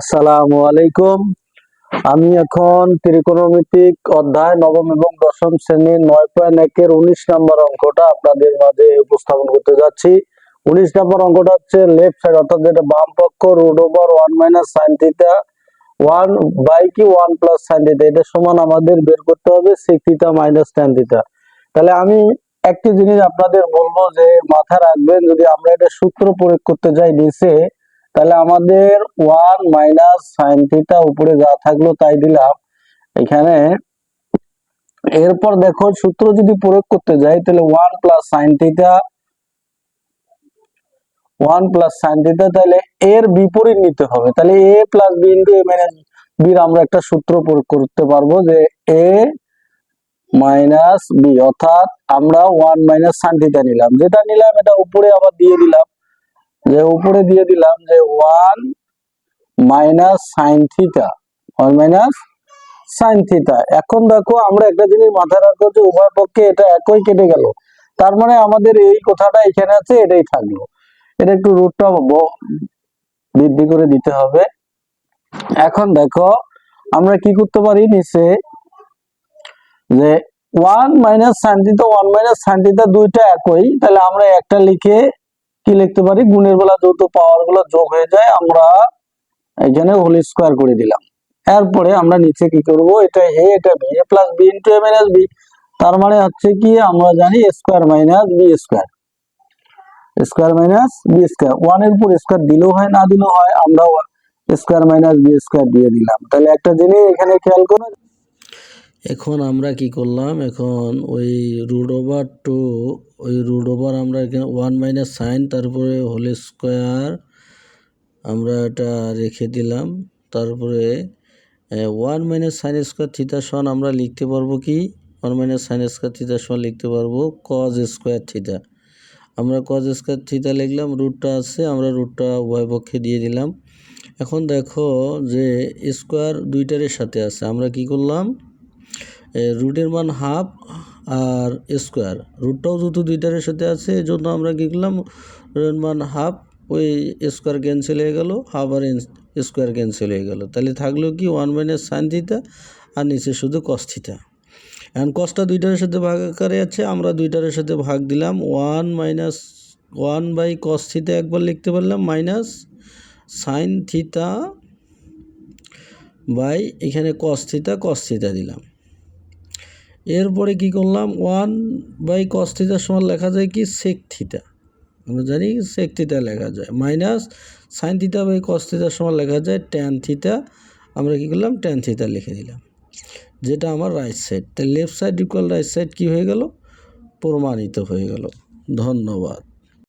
আসসালামু আলাইকুম। আমি এখন ত্রিকোণমিতিক অধ্যায় নবম এবং দশম শ্রেণির নয় পয়েন্ট একের উনিশ নম্বর অঙ্কটা আপনাদের মাঝে উপস্থাপন করতে যাচ্ছি। উনিশ নম্বর অঙ্কটা হচ্ছে লেফট সাইড অর্থাৎ যেটা বাম পক্ষ root over one minus sine theta one by কি ওয়ান প্লাস সাইন থিটা এটা সমান আমাদের বের করতে হবে sec theta minus ten theta তাহলে আমি একটি জিনিস আপনাদের বলব যে মাথায় রাখবেন, যদি আমরা এটা সূত্র প্রয়োগ করতে যাই নিচে তাহলে আমাদের ওয়ান মাইনাস সাইন থিটা উপরে যা থাকল তাই দিলাম। এখানে এরপর দেখো সূত্র যদি প্রয়োগ করতে যাই, তাহলে one plus sine theta one plus sine theta তাহলে এর বিপরীত নিতে হবে। তাহলে a plus b into a minus বির আমরা একটা সূত্র প্রয়োগ করতে পারব যে এ মাইনাস বি অর্থাৎ আমরা ওয়ান মাইনাস সাইন থিটা নিলাম। যেটা নিলাম এটা উপরে আবার দিয়ে দিলাম। যে উপরে দিয়ে দিলাম যে one minus sine theta, one minus sine theta. এখন দেখো, আমরা একটা জিনিস মাথায় রাখব যে উভয় পক্ষে এটা একই কেটে গেল। তার মানে আমাদের এই কথাটা এখানে আছে, এটাই থাকল। এটা একটু রুটটা বৃদ্ধি করে দিতে হবে। এখন দেখো, আমরা কি করতে পারি নিচে? যে one minus sine theta, one minus sine theta দুইটা একই, তাহলে আমরা একটা লিখে কি লিখতে পারি, গুণের বেলা যত পাওয়ারগুলো যোগ হয়ে যায়, আমরা এখানে হোল স্কোয়ার করে দিলাম। এরপরে আমরা নিচে কি করব? এটা এ এটা b a plus b into a minus b তার মানে হচ্ছে কি, আমরা জানি square minus b square square minus b square ওয়ানের উপর স্কোয়ার দিলেও হয়, না দিলেও হয়, আমরা স্কোয়ার মাইনাস বি স্কোয়ার দিয়ে দিলাম। তাহলে একটা জিনিস এখানে খেয়াল করো এখন আমরা কি করলাম? এখন ওই রুট ওভার টু ওই রুট ওভার আমরা এখানে ওয়ান মাইনাস সাইন তারপরে হোল স্কোয়ার আমরা এটা রেখে দিলাম। তারপরে one minus sine square theta সমান আমরা লিখতে পারব কি? One minus sine square theta সমান লিখতে পারব কজ স্কোয়ার থিটা আমরা কজ স্কোয়ার থিটা লিখলাম রুটটা আছে, আমরা রুটটা উভয় পক্ষে দিয়ে দিলাম। এখন দেখো যে স্কোয়ার দুইটারের সাথে আছে, আমরা কি করলাম? রুটের মান হাফ আর স্কোয়ার। রুটটাও যেহেতু দুইটারের সাথে আছে এই জন্য আমরা কী করলাম, রুটের মান হাফ, ওই স্কোয়ার ক্যান্সেল হয়ে গেল, হাফ আর স্কোয়ার ক্যান্সেল হয়ে গেল। তাহলে থাকল কি ওয়ান মাইনাস সাইন থিটা আর নিচে শুধু কস থিটা এখন কসটা দুইটারের সাথে ভাগ আকারে আছে, আমরা দুইটারের সাথে ভাগ দিলাম one minus one by cos theta একবার লিখতে পারলাম মাইনাস সাইন থিটা বাই এখানে কস থিটা কস দিলাম। এরপরে কি করলাম? ওয়ান বাই কস থিটার সমান লেখা যায় কি? সেক থিটা আমরা জানি সেক থিটা লেখা যায়। Minus sine theta by cos থিটার সমান লেখা যায় ট্যান থিটা আমরা কি করলাম? ট্যান থিটা লিখে দিলাম। যেটা আমার রাইট সাইড তাই left side equal right side কী হয়ে গেল? প্রমাণিত হয়ে গেল। ধন্যবাদ।